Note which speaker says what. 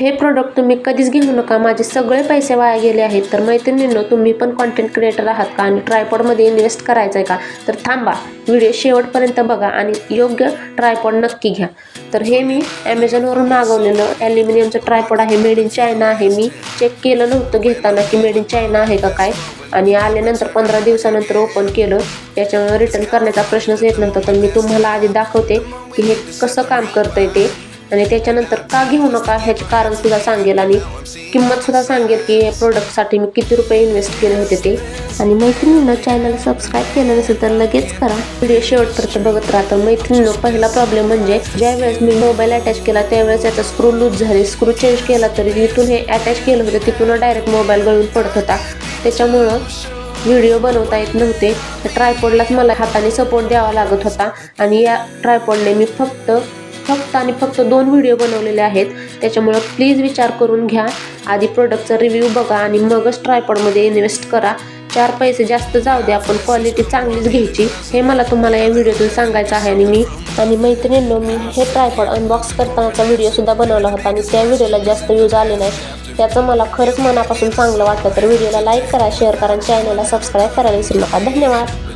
Speaker 1: हे प्रोडक्ट तुम्ही कधीच घेऊ नका. माझे सगळे पैसे वाया गेले आहेत. तर मैत्रिणींनो तुम्ही पण कॉन्टेंट क्रिएटर आहात का? आणि ट्रायपॉडमध्ये इन्व्हेस्ट करायचं आहे का? तर थांबा. व्हिडिओ शेवटपर्यंत बघा आणि योग्य ट्रायपॉड नक्की घ्या. तर हे मी ॲमेझॉनवरून मागवलेलं ॲल्युमिनियमचं ट्रायपॉड आहे. मेड इन चायना आहे. मी चेक केलं नव्हतं घेताना की मेड इन चायना आहे का काय. आणि आल्यानंतर पंधरा दिवसानंतर ओपन केलं. त्याच्यामुळे रिटर्न करण्याचा प्रश्नच येत नव्हता. तर मी तुम्हाला आधी दाखवते की हे कसं काम करतं आहे ते. आणि त्याच्यानंतर का घेऊ नका ह्याचे कारण सुद्धा सांगेल आणि किंमत सुद्धा सांगेल की या प्रोडक्टसाठी मी किती रुपये इन्व्हेस्ट केले होते ते. आणि मैत्रिणीनं चॅनल सबस्क्राईब केलं नसेल तर लगेच करा. व्हिडिओ शेवटपर्यंत बघत राहतं मैत्रिणीनं पहिला प्रॉब्लेम म्हणजे ज्या वेळेस मी मोबाईल अटॅच केला त्यावेळेस याचा स्क्रू लूज झाले. स्क्रू चेंज केला तरी जिथून हे अटॅच केलं होतं तिथून डायरेक्ट मोबाईल गळून पडत होता. त्याच्यामुळं व्हिडिओ बनवता येत नव्हते. ट्रायपॉडलाच मला हाताने सपोर्ट द्यावा लागत होता. आणि या ट्रायपॉडने मी फक्त फक्त आणि फक्त दोन व्हिडिओ बनवलेले आहेत. त्याच्यामुळं प्लीज विचार करून घ्या. आधी प्रोडक्टचा रिव्ह्यू बघा आणि मगच ट्रायपॉडमध्ये इन्व्हेस्ट करा. चार पैसे जास्त जाऊ द्या आपण क्वालिटी चांगलीच घ्यायची. हे मला तुम्हाला या व्हिडिओतून सांगायचं आहे आणि मी आणि मैत्रिणींनो मी हे ट्रायपॉड अनबॉक्स करतानाचा व्हिडिओसुद्धा बनवला होता आणि त्या व्हिडिओला जास्त व्ह्यूज आले नाही त्याचं मला खरंच मनापासून चांगलं वाटतं तर व्हिडिओला लाईक करा शेअर करा आणि चॅनलला सबस्क्राईब करायला विसरू नका. धन्यवाद.